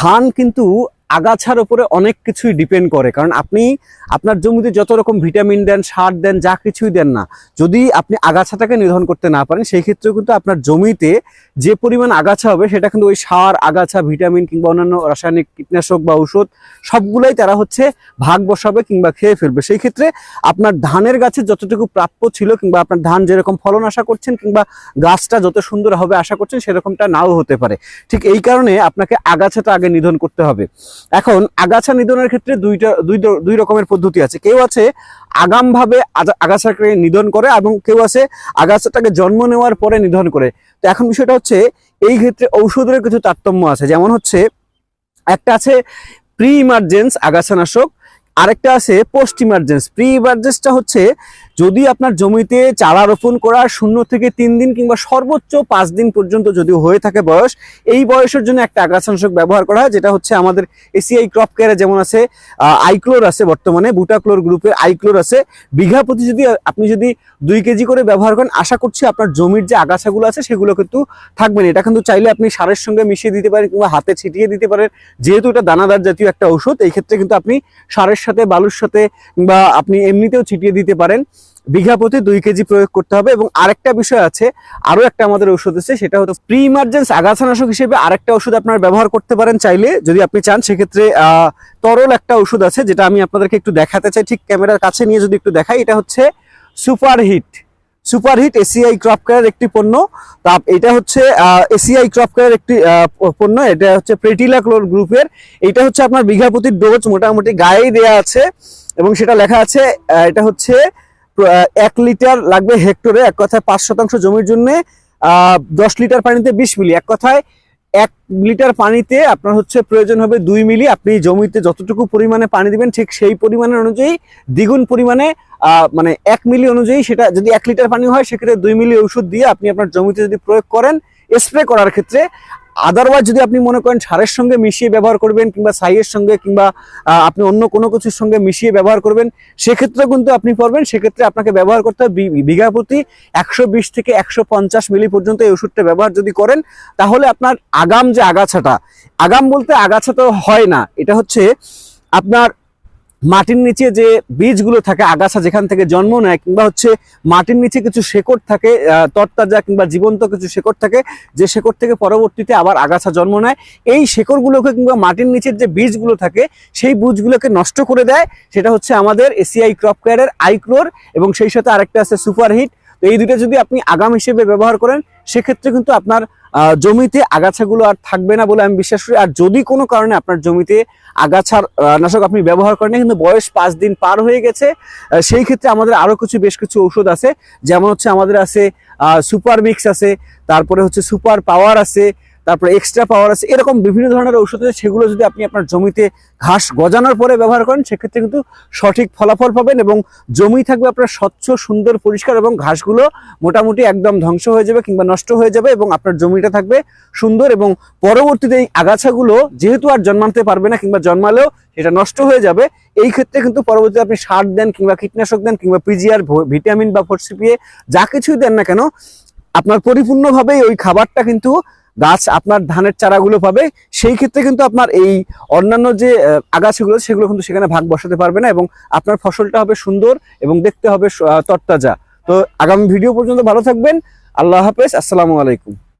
ধান কিন্তু আগাছার উপরে অনেক কিছুই ডিপেন্ড করে। কারণ আপনি আপনার জমিতে যত রকম ভিটামিন দেন, সার দেন, যা কিছুই দেন না, যদি আপনি আগাছাটাকে নিধন করতে না পারেন, সেই ক্ষেত্রে কিন্তু আপনার জমিতে যে পরিমাণ আগাছা হবে, সেটা কিন্তু ওই সার, আগাছা ভিটামিন কিংবা অন্যান্য রাসায়নিক কীটনাশক বা ঔষধ, সবগুলোই তারা হচ্ছে ভাগ বসাবে কিংবা খেয়ে ফেলবে। সেই ক্ষেত্রে আপনার ধানের গাছে যতটুকু প্রাপ্য ছিল কিংবা আপনার ধান যেরকম ফলন আশা করছেন কিংবা গাছটা যত সুন্দর হবে আশা করছেন, সেরকমটা নাও হতে পারে। ঠিক এই কারণে আপনাকে আগাছাটা আগে নিধন করতে হবে। এখন আগাছা নিধনের ক্ষেত্রে দুইটা, দুই দুই রকমের পদ্ধতি আছে। কেউ আছে আগাম ভাবে আগা- আগাছাকে নিধন করে এবং কেউ আছে আগাছাটাকে জন্ম নেওয়ার পরে নিধন করে। তো এখন বিষয়টা হচ্ছে, এই ক্ষেত্রে ঔষধের কিছু তারতম্য আছে। যেমন হচ্ছে, একটা আছে প্রি ইমার্জেন্স আগাছানাশক, আরেকটা আছে পোস্ট ইমার্জেন্স প্রি ইমার্জেন্সটা হচ্ছে যদি আপনার জমিতে চারা রোপণ করার শূন্য থেকে তিন দিন কিংবা সর্বোচ্চ পাঁচ দিন পর্যন্ত যদি হয়ে থাকে বয়স, এই বয়সের জন্য একটা আগাছানাশক ব্যবহার করা হয়, যেটা হচ্ছে আমাদের এসিআই ক্রপ কেয়ারে যেমন আছে আইক্লোর আছে বর্তমানে, বুটাক্লোর গ্রুপের আইক্লোর আছে। বিঘা প্রতি যদি আপনি যদি দুই কেজি করে ব্যবহার করেন, আশা করছি আপনার জমির যে আগাছাগুলো আছে সেগুলো কিন্তু থাকবে না এটা কিন্তু চাইলে আপনি সারের সঙ্গে মিশিয়ে দিতে পারেন কিংবা হাতে ছিটিয়ে দিতে পারেন। যেহেতু এটা দানাদার জাতীয় একটা ঔষধ, এই ক্ষেত্রে কিন্তু আপনি সারের সাথে, বালুর সাথে কিংবা আপনি এমনিতেও ছিটিয়ে দিতে পারেন। বিঘা প্রতি দুই কেজি প্রয়োগ করতে হবে এবং আরেকটা বিষয় আছে, আরও একটা আমাদের ওষুধ আছে, সেটা হলো প্রি ইমার্জেন্স আগাছানাশক হিসেবে আরেকটা ওষুধ আপনারা ব্যবহার করতে পারেন চাইলে, যদি আপনি চান, সেক্ষেত্রে তরল একটা ওষুধ আছে যেটা আমি আপনাদেরকে একটু দেখাতে চাই। ঠিক ক্যামেরার কাছে নিয়ে যদি একটু দেখাই, এটা হচ্ছে superhit. Superhit ACI crop care একটি পণ্য। তা এটা হচ্ছে এসিআই ক্রপ কেয়ার একটি পণ্য। এটা হচ্ছে প্রেটিলা ক্লোর গ্রুপের। এটা হচ্ছে আপনার বিঘা প্রতি ডোজ মোটামুটি গায়েই দেয়া আছে এবং সেটা লেখা আছে এটা হচ্ছে এক লিটার লাগবে হেক্টরে এক কথায় পাঁচ শতাংশ জমির জন্য দশ লিটার পানিতে বিশ মিলি। এক কথায় এক লিটার পানিতে আপনার হচ্ছে প্রয়োজন হবে দুই মিলি। আপনি জমিতে যতটুকু পরিমাণে পানি দিবেন, ঠিক সেই পরিমাণের অনুযায়ী, দ্বিগুণ পরিমাণে মানে এক মিলি অনুযায়ী সেটা যদি এক লিটার পানি হয়, সেক্ষেত্রে দুই মিলি ওষুধ দিয়ে আপনি আপনার জমিতে যদি প্রয়োগ করেন স্প্রে করার ক্ষেত্রে আদারওয়াইজ যদি আপনি মনে করেন সারের সঙ্গে মিশিয়ে ব্যবহার করবেন কিংবা সাইয়ের সঙ্গে কিংবা আপনি অন্য কোনো কিছুর সঙ্গে মিশিয়ে ব্যবহার করবেন, সেক্ষেত্রে কিন্তু আপনি পারবেন সেক্ষেত্রে আপনাকে ব্যবহার করতে হবে বিঘা প্রতি একশো বিশ থেকে একশো পঞ্চাশ মিলি পর্যন্ত এই ওষুধটা ব্যবহার যদি করেন, তাহলে আপনার আগাম যে আগাছাটা, আগাম বলতে আগাছা তো হয় না, এটা হচ্ছে আপনার মাটির নিচে যে বীজগুলো থাকে, আগাছা যেখান থেকে জন্ম নেয়, কিংবা হচ্ছে মাটির নিচে কিছু শেকড় থাকে তরতাজা কিংবা জীবন্ত কিছু শেকড় থাকে, যে শেকড় থেকে পরবর্তীতে আবার আগাছা জন্ম নেয়, এই শেকড়গুলোকে কিংবা মাটির নিচের যে বীজগুলো থাকে, সেই বীজগুলোকে নষ্ট করে দেয়। সেটা হচ্ছে আমাদের এসিআই ক্রপ কেয়ারের আইক্রোর এবং সেই সাথে আরেকটা আছে সুপারহিট। তো এই দুটো যদি আপনি আগাম হিসেবে ব্যবহার করেন সেক্ষেত্রে কিন্তু আপনার জমিতে আগাছাগুলো আর থাকবে না বলে আমি বিশ্বাস করি। আর যদি কোনো কারণে আপনার জমিতে আগাছার নাশক আপনি ব্যবহার করেন কিন্তু বয়স পাঁচ দিন পার হয়ে গেছে সেই ক্ষেত্রে আমাদের আরও কিছু বেশ কিছু ঔষধ আছে। যেমন হচ্ছে আমাদের আছে সুপার মিক্স আছে, তারপরে হচ্ছে সুপার পাওয়ার আছে তারপরে এক্সট্রা পাওয়ার আছে, এরকম বিভিন্ন ধরনের ঔষধ আছে, সেগুলো যদি আপনি আপনার জমিতে ঘাস গজানোর পরে ব্যবহার করেন, সেক্ষেত্রে কিন্তু সঠিক ফলাফল পাবেন এবং জমি থাকবে আপনার স্বচ্ছ, সুন্দর, পরিষ্কার এবং ঘাসগুলো মোটামুটি একদম ধ্বংস হয়ে যাবে কিংবা নষ্ট হয়ে যাবে এবং আপনার জমিটা থাকবে সুন্দর এবং পরবর্তীতে এই আগাছাগুলো যেহেতু আর জন্মাতে পারবে না কিংবা জন্মালেও সেটা নষ্ট হয়ে যাবে, এই ক্ষেত্রে কিন্তু পরবর্তীতে আপনি সার দেন কিংবা কীটনাশক দেন কিংবা পিজিআর ভিটামিন বা ফোরসিপিএ যা কিছুই দেন না কেন, আপনার পরিপূর্ণভাবেই ওই খাবারটা কিন্তু গাছ আপনার ধানের চারাগুলো পাবে, সেই ক্ষেত্রে কিন্তু আপনার এই অন্যান্য যে আগাছাগুলো, সেগুলো কিন্তু সেখানে ভাগ বসাতে পারবে না এবং আপনার ফসলটা হবে সুন্দর এবং দেখতে হবে তরতাজা। তো আগামী ভিডিও পর্যন্ত ভালো থাকবেন। আল্লাহ হাফেজ, আসসালামু আলাইকুম।